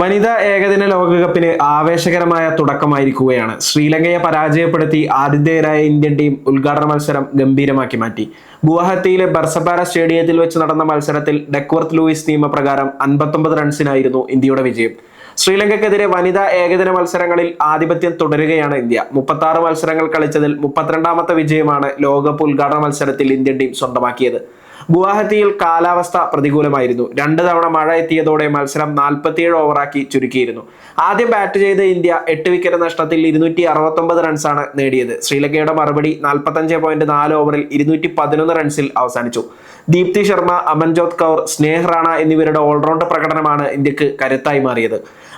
വനിതാ ഏകദിന ലോകകപ്പിന് ആവേശകരമായ തുടക്കമായിരിക്കുകയാണ്. ശ്രീലങ്കയെ പരാജയപ്പെടുത്തി ആതിഥേയരായ ഇന്ത്യൻ ടീം ഉദ്ഘാടന മത്സരം ഗംഭീരമാക്കി മാറ്റി. ഗുവാഹത്തിയിലെ ബർസപാര സ്റ്റേഡിയത്തിൽ വെച്ച് നടന്ന മത്സരത്തിൽ ഡെക്വർത്ത് ലൂയിസ് നിയമപ്രകാരം അൻപത്തൊമ്പത് റൺസിനായിരുന്നു ഇന്ത്യയുടെ വിജയം. ശ്രീലങ്കയ്ക്കെതിരെ വനിതാ ഏകദിന മത്സരങ്ങളിൽ ആധിപത്യം തുടരുകയാണ് ഇന്ത്യ. മുപ്പത്തി മത്സരങ്ങൾ കളിച്ചതിൽ മുപ്പത്തിരണ്ടാമത്തെ വിജയമാണ് ലോകകപ്പ് ഉദ്ഘാടന മത്സരത്തിൽ ഇന്ത്യൻ ടീം സ്വന്തമാക്കിയത്. ഗുവാഹത്തിയിൽ കാലാവസ്ഥ പ്രതികൂലമായിരുന്നു. രണ്ട് തവണ മഴ എത്തിയതോടെ മത്സരം നാൽപ്പത്തിയേഴ് ഓവറാക്കി ചുരുക്കിയിരുന്നു. ആദ്യം ബാറ്റ് ചെയ്ത ഇന്ത്യ എട്ട് വിക്കറ്റ് നഷ്ടത്തിൽ ഇരുന്നൂറ്റി അറുപത്തൊമ്പത് റൺസാണ് നേടിയത്. ശ്രീലങ്കയുടെ മറുപടി നാൽപ്പത്തഞ്ച് പോയിന്റ് നാല് ഓവറിൽ ഇരുന്നൂറ്റി പതിനൊന്ന് റൺസിൽ അവസാനിച്ചു. ദീപ്തി ശർമ്മ അമൻജോത് കൗർ സ്നേഹ് റാണ എന്നിവരുടെ ഓൾറൗണ്ടർ പ്രകടനമാണ് ഇന്ത്യയ്ക്ക് കരുത്തായി മാറിയത്.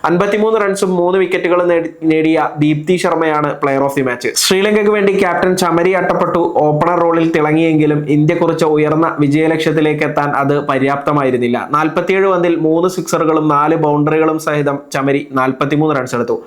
അൻപത്തിമൂന്ന് റൺസും മൂന്ന് വിക്കറ്റുകളും നേടിയ ദീപ്തി ശർമ്മയാണ് പ്ലെയർ ഓഫ് ദി മാച്ച് ശ്രീലങ്കയ്ക്ക് വേണ്ടി ക്യാപ്റ്റൻ ചമരി അട്ടപ്പെട്ടു. ഓപ്പണർ റോളിൽ തിളങ്ങിയെങ്കിലും ഇന്ത്യ കുറിച്ച ഉയർന്ന വിജയലക്ഷ്യത്തിലേക്ക് എത്താൻ അത് പര്യാപ്തമായിരുന്നില്ല. നാൽപ്പത്തിയേഴ് പന്തിൽ മൂന്ന് സിക്സറുകളും നാല് ബൗണ്ടറികളും സഹിതം ചമരി നാൽപ്പത്തിമൂന്ന് റൺസ് എടുത്തു.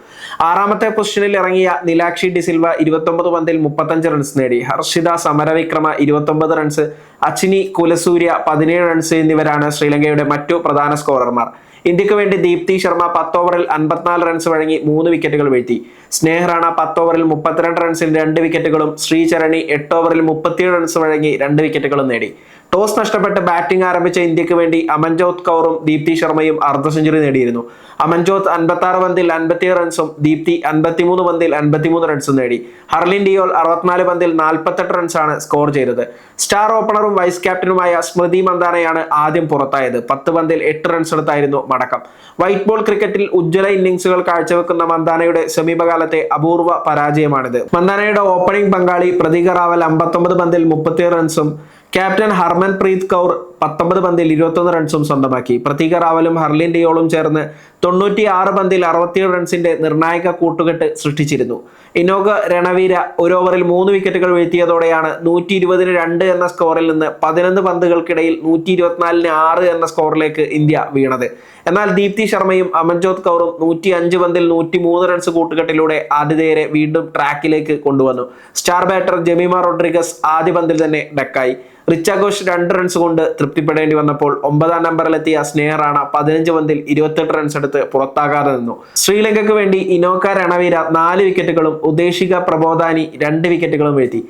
ആറാമത്തെ പൊസിഷനിൽ ഇറങ്ങിയ നിലാക്ഷി ഡിസിൽവ ഇരുപത്തൊമ്പത് പന്തിൽ മുപ്പത്തഞ്ച് റൺസ് നേടി. ഹർഷിത സമരവിക്രമ ഇരുപത്തൊമ്പത് റൺസ് അച്ചിനി കുലസൂര്യ പതിനേഴ് റൺസ് എന്നിവരാണ് ശ്രീലങ്കയുടെ മറ്റു പ്രധാന സ്കോറർമാർ ഇന്ത്യയ്ക്ക് വേണ്ടി ദീപ്തി ശർമ്മ പത്ത് ഓവറിൽ അൻപത്തിനാല് റൺസ് വഴങ്ങി മൂന്ന് വിക്കറ്റുകൾ വീഴ്ത്തി. സ്നേഹറാണ പത്ത് ഓവറിൽ മുപ്പത്തിരണ്ട് റൺസിൽ രണ്ട് വിക്കറ്റുകളും ശ്രീചരണി എട്ട് ഓവറിൽ മുപ്പത്തിയേഴ് റൺസ് വഴങ്ങി രണ്ട് വിക്കറ്റുകളും നേടി. ടോസ് നഷ്ടപ്പെട്ട് ബാറ്റിംഗ് ആരംഭിച്ച ഇന്ത്യയ്ക്ക് വേണ്ടി അമൻജോത് കൗറും ദീപ്തി ശർമ്മയും അർദ്ധ സെഞ്ചുറി നേടിയിരുന്നു. അമൻജോത് അൻപത്തി ആറ് പന്തിൽ അൻപത്തിയേഴ് റൺസും ദീപ്തി അൻപത്തിമൂന്ന് പന്തിൽ അൻപത്തിമൂന്ന് റൺസും നേടി. ഹർലിൻ ഡിയോൾ അറുപത്തിനാല് പന്തിൽ നാൽപ്പത്തെട്ട് റൺസാണ് സ്കോർ ചെയ്തത്. സ്റ്റാർ ഓപ്പണറും വൈസ് ക്യാപ്റ്റനുമായ സ്മൃതി മന്ദാനയാണ് ആദ്യം പുറത്തായത്. പത്ത് പന്തിൽ എട്ട് റൺസ് എടുത്തായിരുന്നു മടക്കം. വൈറ്റ് ബോൾ ക്രിക്കറ്റിൽ ഉജ്ജ്വല ഇന്നിംഗ്സുകൾ കാഴ്ചവെക്കുന്ന മന്ദാനയുടെ സമീപകാലത്തെ അപൂർവ പരാജയമാണിത്. മന്ദാനയുടെ ഓപ്പണിംഗ് പങ്കാളി പ്രതീക റാവൽ അമ്പത്തൊമ്പത് പന്തിൽ മുപ്പത്തിയേഴ് റൺസും ക്യാപ്റ്റൻ ഹർമൻപ്രീത് കൗർ പത്തൊമ്പത് പന്തിൽ ഇരുപത്തൊന്ന് റൺസും സ്വന്തമാക്കി. പ്രതീക റാവലും ഹർലിൻ ഡിയോളും ചേർന്ന് തൊണ്ണൂറ്റി ആറ് പന്തിൽ അറുപത്തിയേഴ് റൺസിന്റെ നിർണായക കൂട്ടുകെട്ട് സൃഷ്ടിച്ചിരുന്നു. ഇനോഗ രണവീര ഒരു ഓവറിൽ മൂന്ന് വിക്കറ്റുകൾ വീഴ്ത്തിയതോടെയാണ് നൂറ്റി ഇരുപതിന് രണ്ട് എന്ന സ്കോറിൽ നിന്ന് പതിനൊന്ന് പന്തുകൾക്കിടയിൽ നൂറ്റി ഇരുപത്തിനാലിന് ആറ് എന്ന സ്കോറിലേക്ക് ഇന്ത്യ വീണത്. എന്നാൽ ദീപ്തി ശർമ്മയും അമൻജോത് കൗറും നൂറ്റി അഞ്ച് പന്തിൽ നൂറ്റി മൂന്ന് റൺസ് കൂട്ടുകെട്ടിലൂടെ ആതിഥേയരെ വീണ്ടും ട്രാക്കിലേക്ക് കൊണ്ടുവന്നു. സ്റ്റാർ ബാറ്റർ ജമീമ റോഡ്രിഗസ് ആദ്യ പന്തിൽ തന്നെ ഡക്കായി. റിച്ച ഘോഷ് രണ്ട് റൺസ് കൊണ്ട് തൃപ്തിപ്പെടേണ്ടി വന്നപ്പോൾ ഒമ്പതാം നമ്പറിലെത്തിയ സ്നേഹ റാണ പതിനഞ്ച് പന്തിൽ ഇരുപത്തെട്ട് റൺസ് എടുത്ത് പുറത്താകാതെ നിന്നു. ശ്രീലങ്കയ്ക്ക് വേണ്ടി ഇനോക്ക രണവീര നാല് വിക്കറ്റുകളും ഉദ്ദേശിക പ്രബോധാനി രണ്ട് വിക്കറ്റുകളും വീഴ്ത്തി.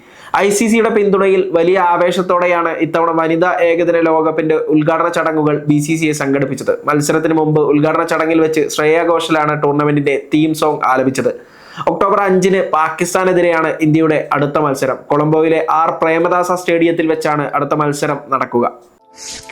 ഐ സി സിയുടെ പിന്തുണയിൽ വലിയ ആവേശത്തോടെയാണ് ഇത്തവണ വനിതാ ഏകദിന ലോകകപ്പിന്റെ ഉദ്ഘാടന ചടങ്ങുകൾ ബി സി സി ഐ സംഘടിപ്പിച്ചത്. മത്സരത്തിന് മുമ്പ് ഉദ്ഘാടന ചടങ്ങിൽ വെച്ച് ശ്രേയ ഘോഷലാണ് ടൂർണമെന്റിന്റെ തീം സോങ് ആലപിച്ചത്. ഒക്ടോബർ അഞ്ചിന് പാകിസ്ഥാനെതിരെയാണ് ഇന്ത്യയുടെ അടുത്ത മത്സരം. കൊളംബോയിലെ ആർ പ്രേമദാസ സ്റ്റേഡിയത്തിൽ വെച്ചാണ് അടുത്ത മത്സരം നടക്കുക. you